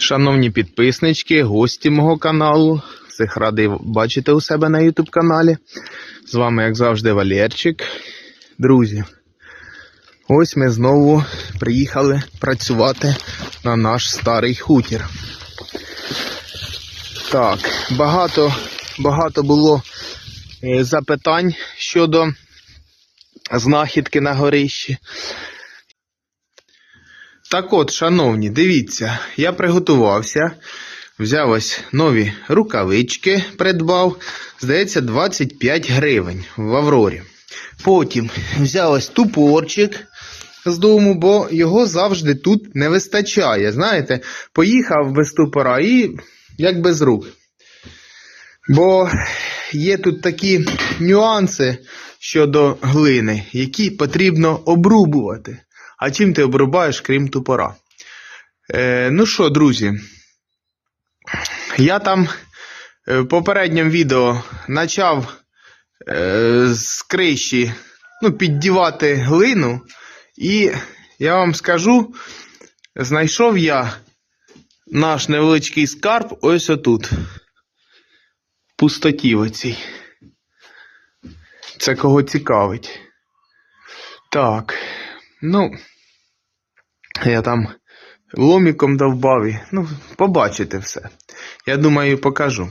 Шановні підписнички, гості мого каналу. Всіх радий бачити у себе на YouTube каналі. З вами, як завжди, Валерчик. Друзі, ось ми знову приїхали працювати на наш старий хутір. Так, багато, багато було е, запитань щодо знахідки на горищі. Так от, шановні, дивіться, я приготувався, взяв ось нові рукавички, придбав, здається, 25 гривень в Аврорі. Потім взяв ось тупорчик з дому, бо його завжди тут не вистачає. Знаєте, поїхав без тупора і як без рук. Бо є тут такі нюанси щодо глини, які потрібно обрубувати. А чим ти обрубаєш, крім тупора? Е, ну що, друзі, я там е, в попередньому відео почав е, з криші ну, піддівати глину, і я вам скажу, знайшов я наш невеличкий скарб ось отут. В пустоті оцій. Це кого цікавить. Так, ну. Я там ломіком довбав і, ну, побачите все. Я думаю, покажу.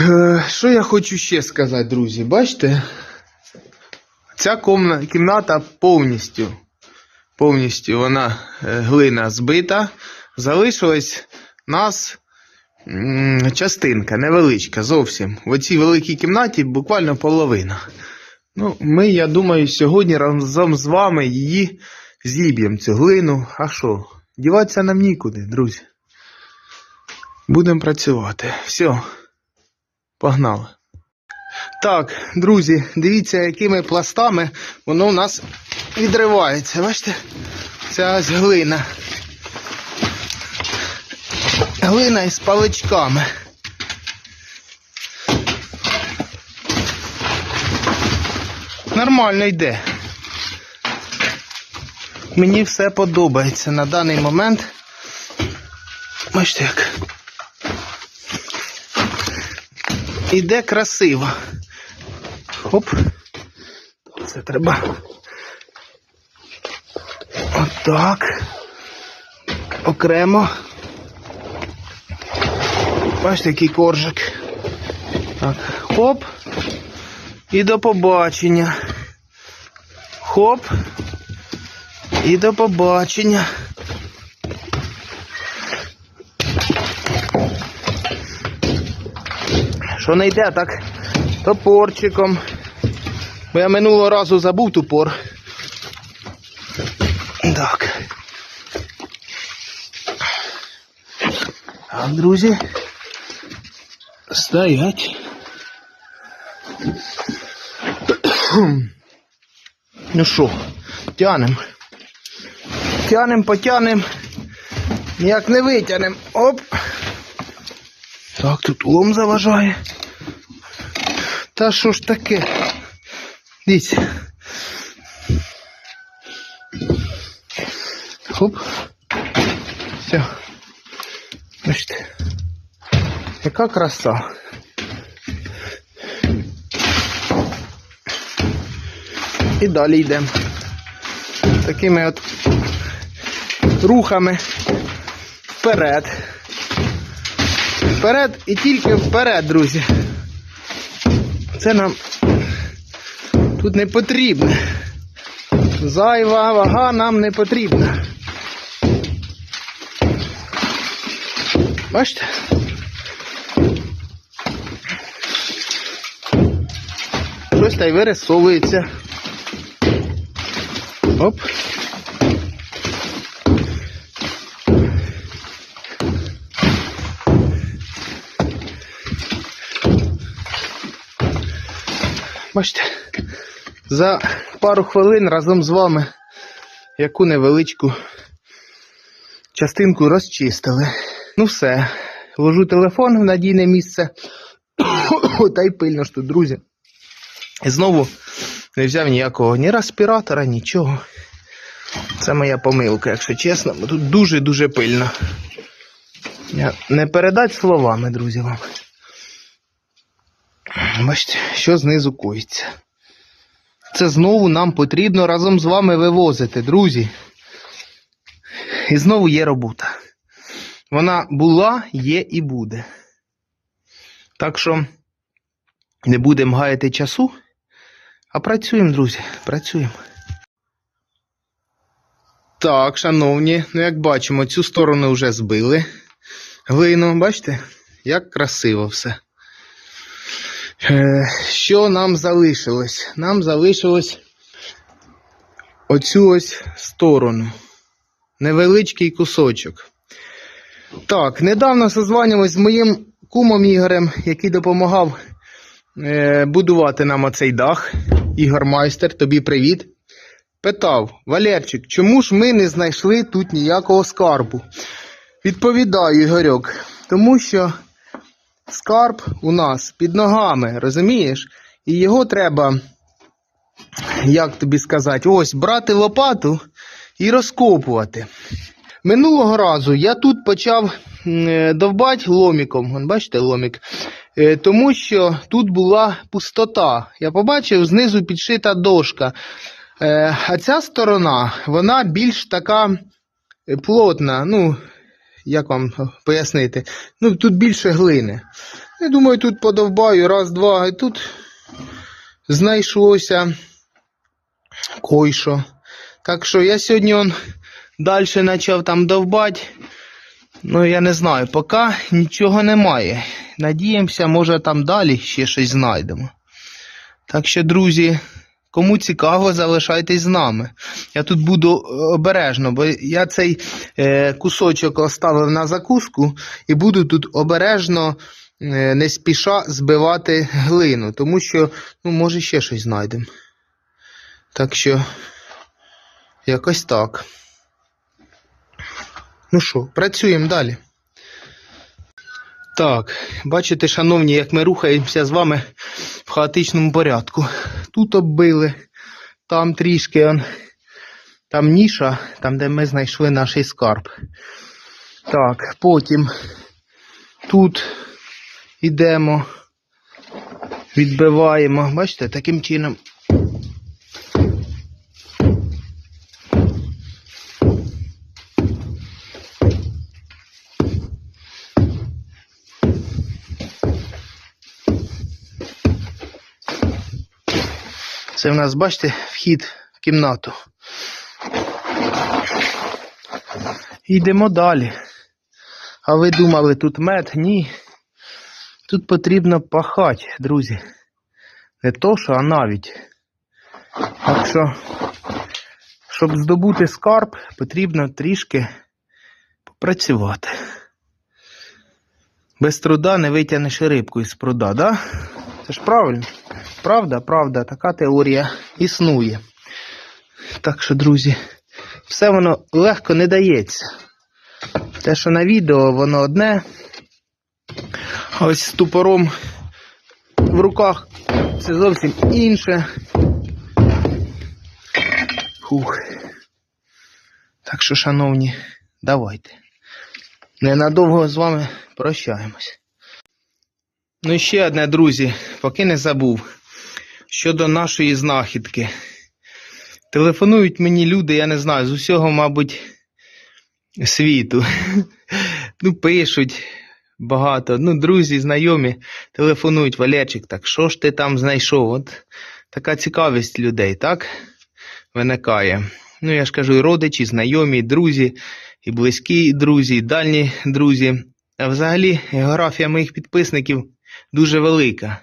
Е, Що я хочу ще сказати, друзі? Бачите? Ця кімната повністю, повністю вона е, глина збита. Залишилась нас частинка невеличка зовсім. В оцій великій кімнаті буквально половина. Ну, ми, я думаю, сьогодні разом з вами її зіб'ємо цю глину. А що? Діватися нам нікуди, друзі. Будемо працювати. Все. Погнали. Так, друзі, дивіться, якими пластами воно у нас відривається. Бачите? Ця ось глина. Глина із паличками. Нормально йде. Мені все подобається на даний момент. Бачите як. Іде красиво. Хоп. Це треба. Отак. Окремо. Бачите, який коржик. Так. Хоп. І до побачення. Хоп. І до побачення. Що не йде, так топорчиком. Бо я минулого разу забув топор. Так. Так, друзі. Стоять. Ну що, тянем. Тянем, потянем. Ніяк не витягнем. Оп. Так, тут лом заважає. Та що ж таке? Дивіться. Хоп. Все. Бачите. Яка краса. І далі йдемо. Такими от рухами вперед. Вперед і тільки вперед, друзі. Це нам тут не потрібно. Зайва вага нам не потрібна. Бачите? Щось та й вирисовується. Оп. Бачите, за пару хвилин разом з вами яку невеличку частинку розчистили. Ну все, ложу телефон в надійне місце. Та й пильно ж тут, друзі. І знову не взяв ніякого ні респіратора, нічого. Це моя помилка, якщо чесно, тут дуже-дуже пильно. Не передать словами, друзі, вам. Бачите, що знизу коїться. Це знову нам потрібно разом з вами вивозити, друзі. І знову є робота. Вона була, є і буде. Так що не будемо гаяти часу, а працюємо, друзі, працюємо. Так, шановні, ну як бачимо, цю сторону вже збили. Глину, бачите, як красиво все. Е, що нам залишилось? Нам залишилось оцю ось сторону. Невеличкий кусочок. Так, недавно созванювався з моїм кумом Ігорем, який допомагав е, будувати нам оцей дах. Ігор Майстер, тобі привіт. Питав, Валерчик, чому ж ми не знайшли тут ніякого скарбу? Відповідаю, Ігорьок, тому що скарб у нас під ногами, розумієш? І його треба, як тобі сказати, ось брати лопату і розкопувати. Минулого разу я тут почав м, довбати ломіком. Бачите, ломік. Е, Тому що тут була пустота. Я побачив знизу підшита дошка. Е, А ця сторона, вона більш така е, плотна. Ну, як вам пояснити? Ну, тут більше глини. Я думаю, тут подовбаю раз, два, і тут знайшлося койшо. Так що я сьогодні он далі почав там довбати. Ну, я не знаю, поки нічого немає. Надіємося, може там далі ще щось знайдемо. Так що, друзі, кому цікаво, залишайтесь з нами. Я тут буду е, обережно, бо я цей е, кусочок оставив на закуску і буду тут обережно, е, не спіша збивати глину, тому що, ну, може, ще щось знайдемо. Так що, якось так. Ну що, працюємо далі. Так, бачите, шановні, як ми рухаємося з вами в хаотичному порядку. Тут оббили, там трішки, он, там ніша, там, де ми знайшли наш скарб. Так, потім тут йдемо, відбиваємо. Бачите, таким чином. Це в нас, бачите, вхід в кімнату. Йдемо далі. А ви думали, тут мед? Ні. Тут потрібно пахати, друзі. Не то що, а навіть. Так що, щоб здобути скарб, потрібно трішки попрацювати. Без труда не витягнеш рибку із пруда, да? Це ж правильно. Правда, правда, така теорія існує. Так що, друзі, все воно легко не дається. Те, що на відео, воно одне. А ось з тупором в руках це зовсім інше. Фух. Так що, шановні, давайте. Ненадовго з вами прощаємось. Ну і ще одне, друзі, поки не забув. Щодо нашої знахідки. Телефонують мені люди, я не знаю, з усього, мабуть, світу. Ну, пишуть багато. Ну, друзі, знайомі телефонують, Валерчик, так що ж ти там знайшов? От така цікавість людей, так? Виникає. Ну, я ж кажу, і родичі, і знайомі, і друзі, і близькі друзі, і дальні друзі. А взагалі, географія моїх підписників дуже велика.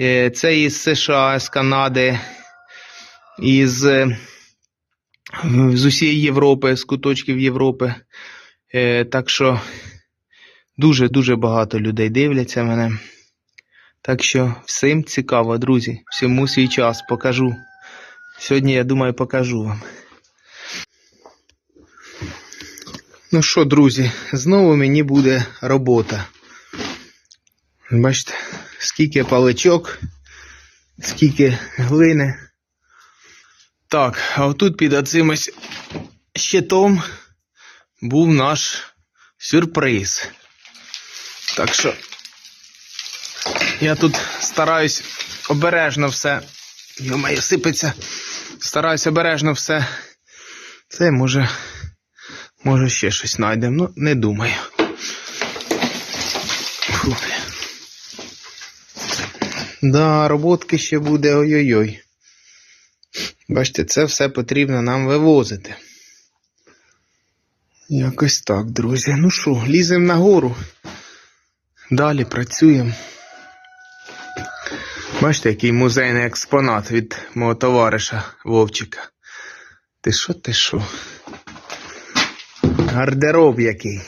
Е, Це із США, з Канади, із е, з усієї Європи, з куточків Європи. Е, Так що дуже-дуже багато людей дивляться мене. Так що всім цікаво, друзі. Всьому свій час покажу. Сьогодні, я думаю, покажу вам. Ну що, друзі, знову мені буде робота. Бачите, скільки паличок, скільки глини. Так, а отут під оцим щитом був наш сюрприз. Так що я тут стараюсь обережно все. Йомаю, сипеться. Стараюсь обережно все. Це може. Може ще щось знайдемо. Ну, не думаю. Фу. Да, роботки ще буде ой-ой-ой. Бачите, це все потрібно нам вивозити. Якось так, друзі. Ну що, ліземо нагору. Далі працюємо. Бачите, який музейний експонат від мого товариша Вовчика. Ти що, ти що? Гардероб який.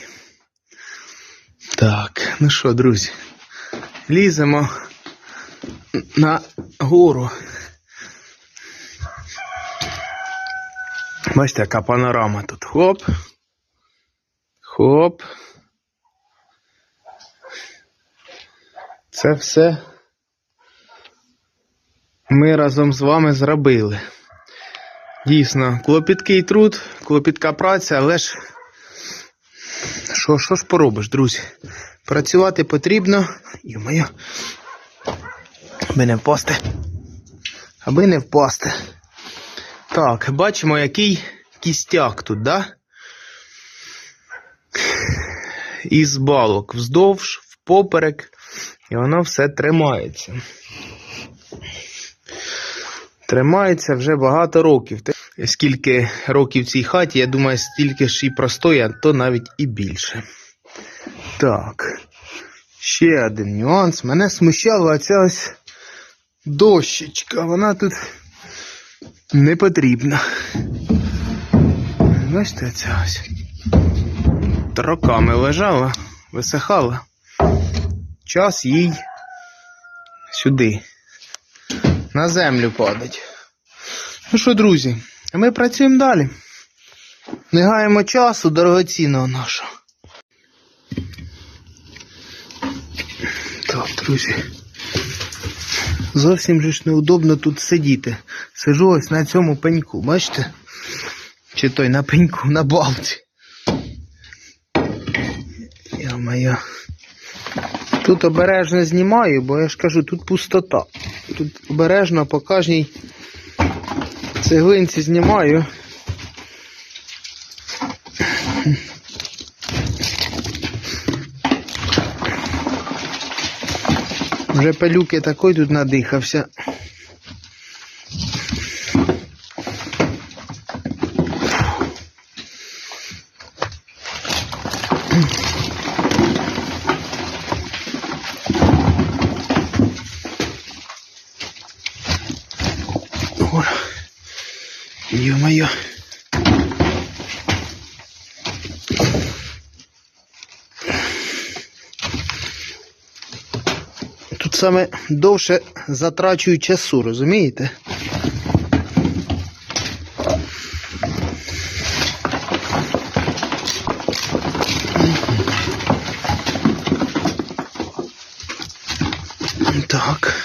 Так, ну що, друзі, ліземо на гору. Бачите, яка панорама тут. Хоп. Хоп. Це все ми разом з вами зробили. Дійсно, клопіткий труд, клопітка праця, але ж що, що ж поробиш, друзі? Працювати потрібно. Йо-моє. Аби не впасти. Аби не впасти. Так, бачимо, який кістяк тут, да? Із балок вздовж, впоперек, і воно все тримається. Тримається вже багато років. Скільки років цій хаті, я думаю, стільки ж і простої, а то навіть і більше. Так. Ще один нюанс. Мене смущала ця ось дощечка. Вона тут не потрібна. Бачите, ця ось. Роками лежала, висихала. Час їй сюди. На землю падать. Ну що, друзі, ми працюємо далі. Не гаємо часу дорогоцінного нашого. Так, друзі. Зовсім ж неудобно тут сидіти. Сижу ось на цьому пеньку, бачите? Чи той на пеньку, на балці. Я-моя. Тут обережно знімаю, бо я ж кажу, тут пустота. Тут обережно по кожній цеглинці знімаю. Вже пилюки такой тут надихався. Ё-моё. Тут саме довше затрачую часу, розумієте? Так.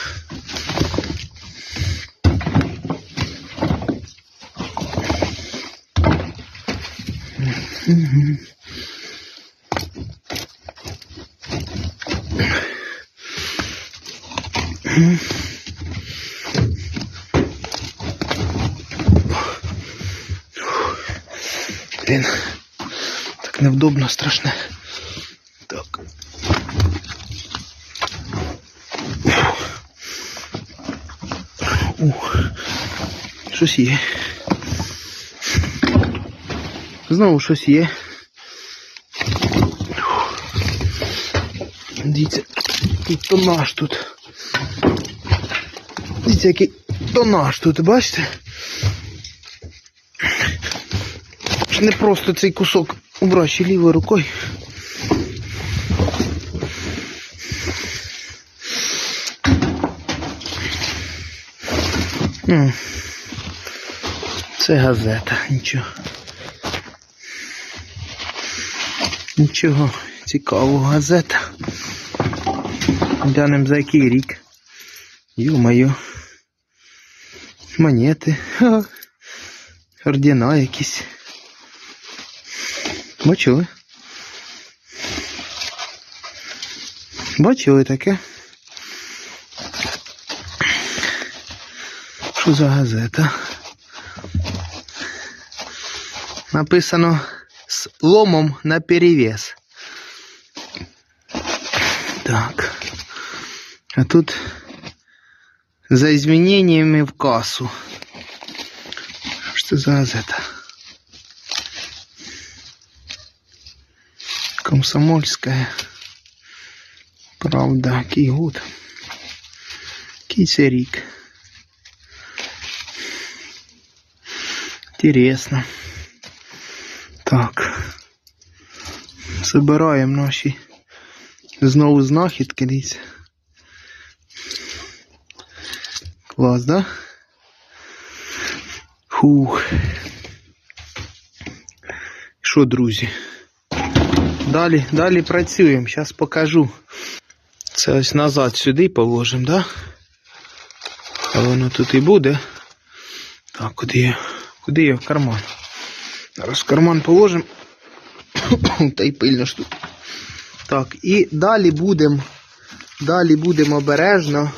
Блін, так невдобно, страшне. Так. Ух, щось є. Знову щось є. Дивіться, який тонаж тут. Дивіться, який тонаж тут, бачите? Не просто цей кусок убрати ще лівою рукою. Це газета, нічого. Нічого цікавого, газета. Глянем за який рік. Ё-моё. Монети. Ха. Ордена якісь. Бачили? Бачили таке? Що за газета? Написано з ломом на перевес. Так. А тут за изменениями в кассу. Что за газета? Комсомольская. Правда, який год. Який це рік. Интересно. Так. Собираємо наші знову знахідки дивіться. Клас, да? Фух. Що, друзі? Далі, далі працюємо. Зараз покажу. Це ось назад сюди положимо, да? А воно тут і буде. Так, куди я? Куди я в карман? Зараз в карман положимо. Та й пильно ж тут. Так, і далі будемо. Далі будемо обережно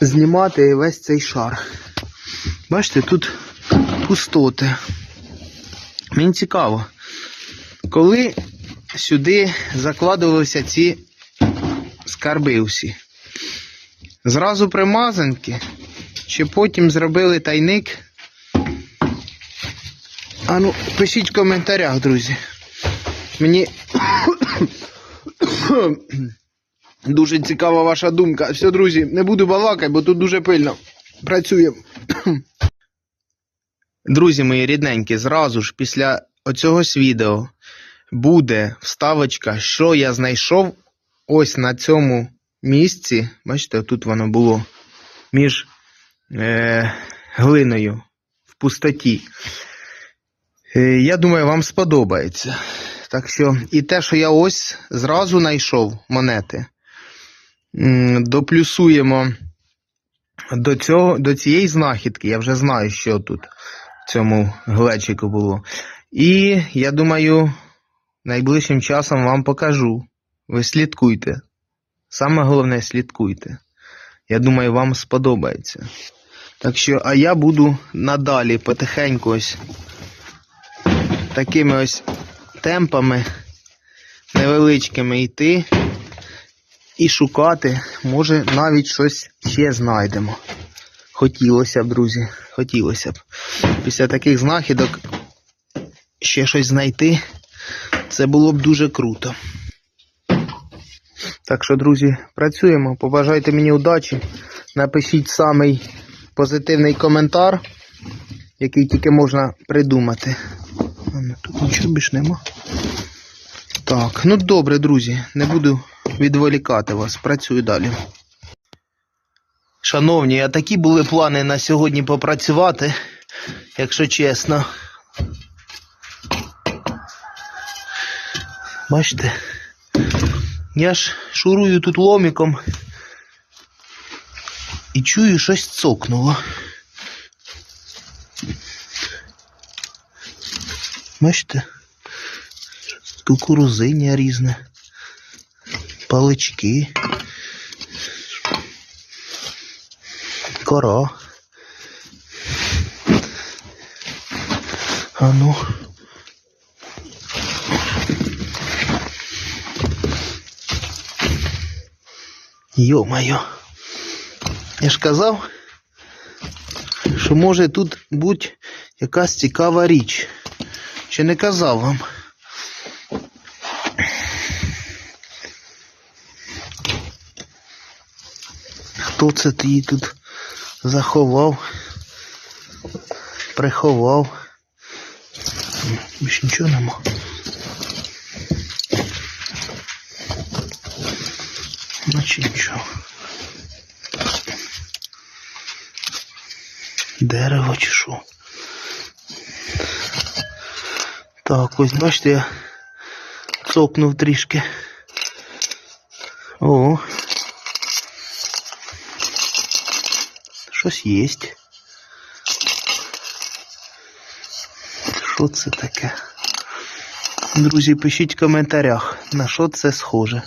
знімати весь цей шар. Бачите, тут пустоти. Мені цікаво, коли сюди закладувалися ці скарби усі. Зразу примазанки, чи потім зробили тайник. А ну, пишіть в коментарях, друзі. Мені дуже цікава ваша думка. Все, друзі, не буду балакати, бо тут дуже пильно. Працюємо. Друзі мої рідненькі, зразу ж після оцього відео буде вставочка, що я знайшов ось на цьому місці. Бачите, тут воно було між е, глиною в пустоті. Е, я думаю, вам сподобається. Так що, і те, що я ось зразу знайшов монети, доплюсуємо до, цього, до цієї знахідки. Я вже знаю, що тут в цьому глечику було. І я думаю, найближчим часом вам покажу. Ви слідкуйте. Саме головне, слідкуйте. Я думаю, вам сподобається. Так що, а я буду надалі потихеньку ось такими ось темпами невеличкими йти і шукати. Може навіть щось ще знайдемо. Хотілося б, друзі, хотілося б. Після таких знахідок ще щось знайти. Це було б дуже круто. Так що, друзі, працюємо. Побажайте мені удачі. Напишіть самий позитивний коментар, який тільки можна придумати. Тут нічого більш нема. Так, ну добре, друзі, не буду відволікати вас, працюю далі. Шановні, а такі були плани на сьогодні попрацювати, якщо чесно. Бачите? Я ж шурую тут ломіком і чую щось цокнуло. Бачите? Кукурузиння різне, палички, кора. А ну. Йо-моє. Я ж казав, що може тут бути якась цікава річ. Чи не казав вам? Хто це ти її тут заховав? Приховав? Більше нічого нема. Наче нічого. Дерево чи що? Так, ось бачите, я цокнув трішки. О. Щось є. Що це таке? Друзі, пишіть в коментарях, на що це схоже.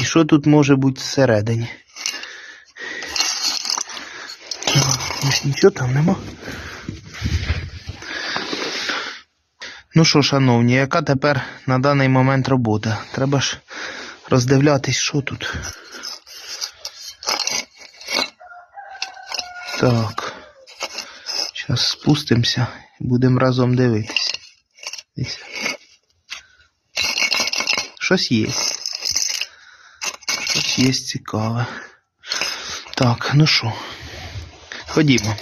І що тут може бути всередині? Ось нічого там нема. Ну що, шановні, яка тепер на даний момент робота? Треба ж роздивлятись, що тут. Так. Зараз спустимося і будемо разом дивитись. Дивіться. Щось є. Щось є цікаве. Так, ну що, ходімо.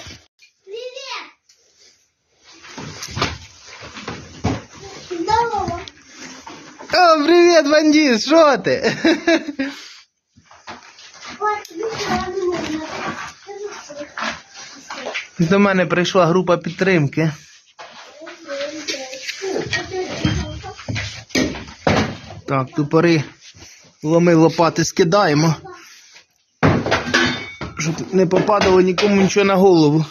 О, привіт, бандит, що ти? До мене прийшла група підтримки. Так, тупори ломи лопати скидаємо. Щоб не попадало нікому нічого на голову.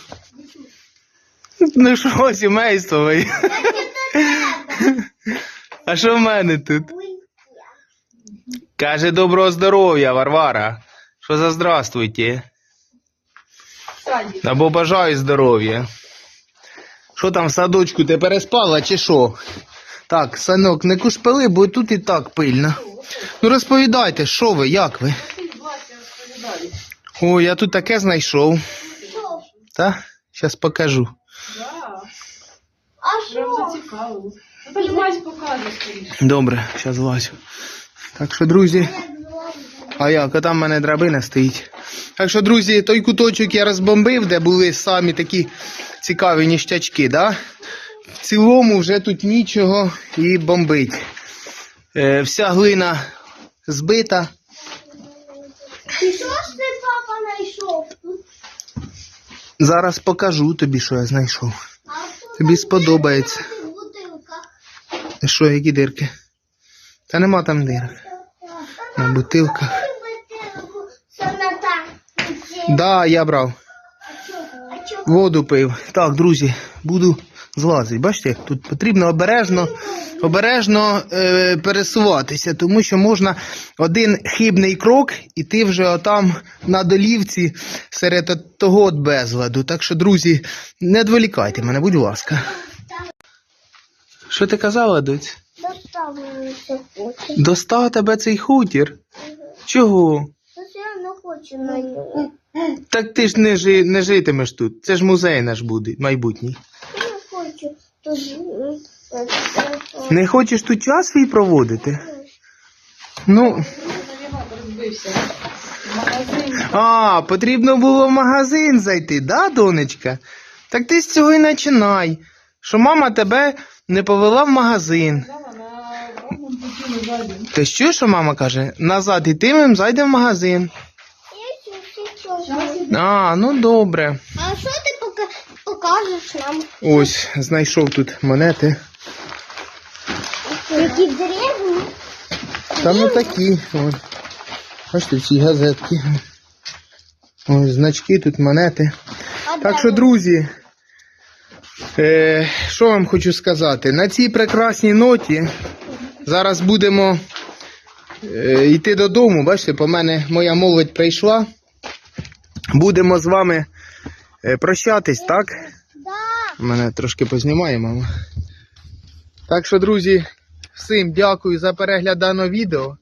Ну що, сімейство ви? А що в мене тут? Каже доброго здоров'я, Варвара. Що за здравствуйте? Або бажаю здоров'я. Що там в садочку, ти переспала чи що? Так, санок, не кушпили, бо тут і так пильно. Ну розповідайте, що ви, як ви? О, я тут таке знайшов. Та? Зараз покажу. А прям что? зацікавило. Добре, зараз Васю. Так що, друзі, а як, а там в мене драбина стоїть. Так що, друзі, той куточок я розбомбив, де були самі такі цікаві ніштячки, да? В цілому вже тут нічого і бомбить. Е, вся глина збита. И что ж ты, папа, нашел? Зараз покажу тобі, що я знайшов. А что Тобі там сподобається. дырки в бутылках? Що, які дирки? Та нема там дирок. На бутилках. Да, я брав. Воду пив. Так, друзі, буду злазити. Бачите, тут потрібно обережно, обережно е, пересуватися, тому що можна один хибний крок, і ти вже отам на долівці серед того от безладу. Так що, друзі, не відволікайте мене, будь ласка. Що ти казала, доць? Достав тебе цей хутір? Чого? На. Так ти ж не, жи, не житимеш тут. Це ж музей наш буде, майбутній. Я хочу тут. е, Не хочеш тут час свій проводити? Ну, а, потрібно було в магазин зайти, да, донечка? Так ти з цього і починай. Що мама тебе не повела в магазин. Ти що, що мама каже? Назад ітимем, зайдемо в магазин. Я чуть чуть. Зараз іде. А, ну добре. А що ти пока покажеш нам? Ось, знайшов тут монети. Які древні? Там ну такі. Ось. Бачите, ці газетки. Ось значки, тут монети. А Так що, друзі, е, що вам хочу сказати? На цій прекрасній ноті зараз будемо е, йти додому. Бачите, по мене моя молодь прийшла. Будемо з вами е, прощатись, так? Да. Мене трошки познімає, мама. Так що, друзі, всім дякую за перегляд даного відео.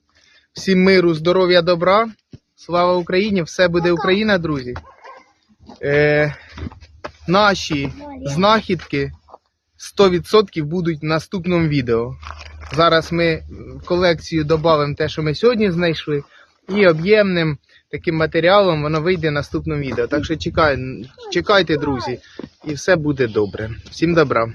Всім миру, здоров'я, добра. Слава Україні! Все буде Україна, друзі. Е, наші знахідки 100% будуть в наступному відео. Зараз ми в колекцію додамо те, що ми сьогодні знайшли, і об'ємним таким матеріалом воно вийде в наступному відео. Так що чекай, чекайте, друзі, і все буде добре. Всім добра.